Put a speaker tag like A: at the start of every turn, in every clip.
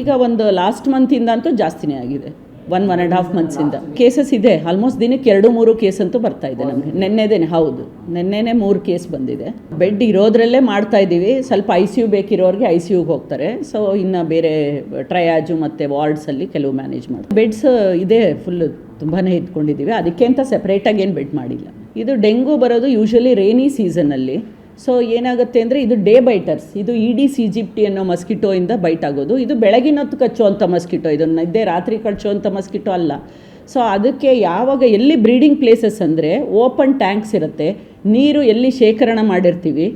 A: ಈಗ ಒಂದು ಲಾಸ್ಟ್ ಮಂತಿಂದ ಅಂತೂ ಜಾಸ್ತಿನೇ ಆಗಿದೆ. ಒನ್ ಒನ್ ಆ್ಯಂಡ್ ಹಾಫ್ ಮಂತ್ಸಿಂದ ಕೇಸಸ್ ಇದೆ. ಆಲ್ಮೋಸ್ಟ್ ದಿನಕ್ಕೆ ಎರಡು, ಮೂರು ಕೇಸ್ ಅಂತೂ ಬರ್ತಾ ಇದೆ ನಮಗೆ. ನೆನ್ನೆದೇನೆ, ಹೌದು. ನೆನ್ನೆನೇ ಮೂರು ಕೇಸ್ ಬಂದಿದೆ. ಬೆಡ್ ಇರೋದ್ರಲ್ಲೇ ಮಾಡ್ತಾ ಇದ್ದೀವಿ. ಸ್ವಲ್ಪ ಐ ಸಿ ಯು ಬೇಕಿರೋರಿಗೆ ಐ ಸಿ ಯುಗೆ ಹೋಗ್ತಾರೆ. ಸೊ ಇನ್ನು ಬೇರೆ ಟ್ರಯಾಜು ಮತ್ತು ವಾರ್ಡ್ಸಲ್ಲಿ ಕೆಲವು ಮ್ಯಾನೇಜ್ ಮಾಡ್ತಾರೆ. ಬೆಡ್ಸ್ ಇದೆ ಫುಲ್ ತುಂಬಾ ಇಟ್ಕೊಂಡಿದ್ದೀವಿ. ಅದಕ್ಕೆ ಅಂತ ಸೆಪ್ರೇಟಾಗಿ ಏನು ಬೆಡ್ ಮಾಡಿಲ್ಲ. ಇದು ಡೆಂಗು ಬರೋದು ಯೂಶಲಿ ರೇನಿ ಸೀಸನಲ್ಲಿ ಸೊ ಏನಾಗುತ್ತೆ ಅಂದರೆ ಇದು ಡೇ ಬೈಟರ್ಸ್ ಇದು E ಇಡಿ ಸಿಜಿಪ್ಟಿ ಅನ್ನೋ ಮಸ್ಕಿಟೋಯಿಂದ ಬೈಟ್ ಆಗೋದು. ಇದು ಬೆಳಗಿನ ಹೊತ್ತು ಕಚ್ಚುವಂಥ ಮಸ್ಕಿಟೋ ಇದು ನಿದ್ದೆ ರಾತ್ರಿ ಕಚ್ಚುವಂಥ ಮಸ್ಕಿಟೋ ಅಲ್ಲ. ಸೊ ಅದಕ್ಕೆ ಯಾವಾಗ ಎಲ್ಲಿ ಬ್ರೀಡಿಂಗ್ ಪ್ಲೇಸಸ್ ಅಂದರೆ ಓಪನ್ ಟ್ಯಾಂಕ್ಸ್ ಇರುತ್ತೆ. ನೀರು ಎಲ್ಲಿ ಶೇಖರಣೆ ಮಾಡಿರ್ತೀವಿ.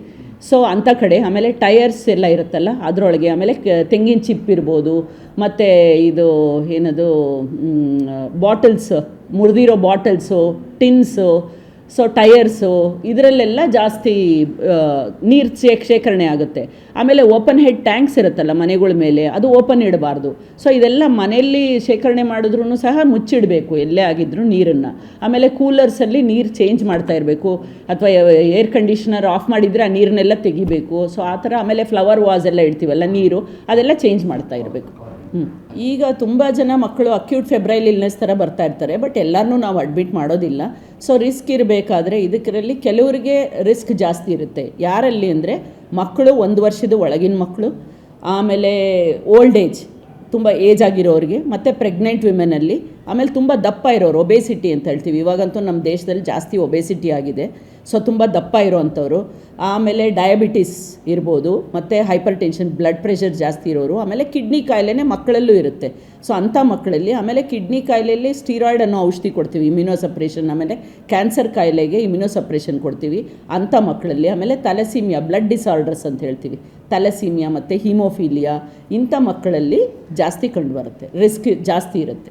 A: ಸೊ ಅಂಥ ಕಡೆ. ಆಮೇಲೆ ಟೈರ್ಸ್ ಎಲ್ಲ ಇರುತ್ತಲ್ಲ, ಅದರೊಳಗೆ. ಆಮೇಲೆ ತೆಂಗಿನ ಚಿಪ್ ಇರ್ಬೋದು. ಮತ್ತು ಇದು ಏನದು ಬಾಟಲ್ಸ್ ಮುರಿದಿರೋ ಬಾಟಲ್ಸು ಟಿನ್ಸು ಸೊ ಟಯರ್ಸು ಇದರಲ್ಲೆಲ್ಲ ಜಾಸ್ತಿ ನೀರು ಶೇಖ ಶೇಖರಣೆ ಆಗುತ್ತೆ. ಆಮೇಲೆ ಓಪನ್ ಹೆಡ್ ಟ್ಯಾಂಕ್ಸ್ ಇರುತ್ತಲ್ಲ ಮನೆಗಳ ಮೇಲೆ, ಅದು ಓಪನ್ ಇಡಬಾರ್ದು. ಸೊ ಇದೆಲ್ಲ ಮನೆಯಲ್ಲಿ ಶೇಖರಣೆ ಮಾಡಿದ್ರೂ ಸಹ ಮುಚ್ಚಿಡಬೇಕು, ಎಲ್ಲೇ ಆಗಿದ್ರು ನೀರನ್ನು. ಆಮೇಲೆ ಕೂಲರ್ಸಲ್ಲಿ ನೀರು ಚೇಂಜ್ ಮಾಡ್ತಾ ಇರಬೇಕು. ಅಥವಾ ಏರ್ ಕಂಡೀಷನರ್ ಆಫ್ ಮಾಡಿದರೆ ಆ ನೀರನ್ನೆಲ್ಲ ತೆಗಿಬೇಕು. ಸೊ ಆ ಥರ ಆಮೇಲೆ ಫ್ಲವರ್ ವಾಸ್ ಎಲ್ಲ ಇಡ್ತೀವಲ್ಲ ನೀರು, ಅದೆಲ್ಲ ಚೇಂಜ್ ಮಾಡ್ತಾ ಇರಬೇಕು. ಈಗ ತುಂಬ ಜನ ಮಕ್ಕಳು ಅಕ್ಯೂಟ್ ಫೆಬ್ರೈಲ್ ಇಲ್ನೆಸ್ ಥರ ಬರ್ತಾ ಇರ್ತಾರೆ ಬಟ್ ಎಲ್ಲರನ್ನೂ ನಾವು ಅಡ್ಮಿಟ್ ಮಾಡೋದಿಲ್ಲ. ಸೊ ರಿಸ್ಕ್ ಇರಬೇಕಾದ್ರೆ ಇದಕ್ಕರಲ್ಲಿ ಕೆಲವರಿಗೆ ರಿಸ್ಕ್ ಜಾಸ್ತಿ ಇರುತ್ತೆ. ಯಾರಲ್ಲಿ ಅಂದರೆ ಮಕ್ಕಳು ಒಂದು ವರ್ಷದ ಒಳಗಿನ ಮಕ್ಕಳು, ಆಮೇಲೆ ಓಲ್ಡ್ ಏಜ್ ತುಂಬ ಏಜ್ ಆಗಿರೋರಿಗೆ, ಮತ್ತು ಪ್ರೆಗ್ನೆಂಟ್ ವಿಮೆನಲ್ಲಿ ಆಮೇಲೆ ತುಂಬ ದಪ್ಪ ಇರೋರು ಒಬೇಸಿಟಿ ಅಂತ ಹೇಳ್ತೀವಿ. ಇವಾಗಂತೂ ನಮ್ಮ ದೇಶದಲ್ಲಿ ಜಾಸ್ತಿ ಒಬೇಸಿಟಿ ಆಗಿದೆ. ಸೊ ತುಂಬ ದಪ್ಪ ಇರೋವಂಥವ್ರು ಆಮೇಲೆ ಡಯಾಬಿಟಿಸ್ ಇರ್ಬೋದು, ಮತ್ತು ಹೈಪರ್ ಟೆನ್ಷನ್ ಬ್ಲಡ್ ಪ್ರೆಷರ್ ಜಾಸ್ತಿ ಇರೋರು. ಆಮೇಲೆ ಕಿಡ್ನಿ ಕಾಯಿಲೆನೇ ಮಕ್ಕಳಲ್ಲೂ ಇರುತ್ತೆ. ಸೊ ಅಂಥ ಮಕ್ಕಳಲ್ಲಿ ಆಮೇಲೆ ಕಿಡ್ನಿ ಕಾಯಿಲೆಯಲ್ಲಿ ಸ್ಟೀರಾಯ್ಡ್ ಅನ್ನೋ ಔಷಧಿ ಕೊಡ್ತೀವಿ ಇಮ್ಯುನೋಸಪ್ರೇಷನ್ ಆಮೇಲೆ ಕ್ಯಾನ್ಸರ್ ಕಾಯಿಲೆಗೆ ಇಮ್ಯುನೋಸಪ್ರೇಷನ್ ಕೊಡ್ತೀವಿ, ಅಂಥ ಮಕ್ಕಳಲ್ಲಿ. ಆಮೇಲೆ ತಲೆಸೀಮಿಯಾ ಬ್ಲಡ್ ಡಿಸಾರ್ಡರ್ಸ್ ಅಂತ ಹೇಳ್ತೀವಿ. ತಲೆಸೀಮಿಯಾ ಮತ್ತು ಹಿಮೋಫೀಲಿಯಾ ಇಂಥ ಮಕ್ಕಳಲ್ಲಿ ಜಾಸ್ತಿ ಕಂಡುಬರುತ್ತೆ. ರಿಸ್ಕ್ ಜಾಸ್ತಿ ಇರುತ್ತೆ.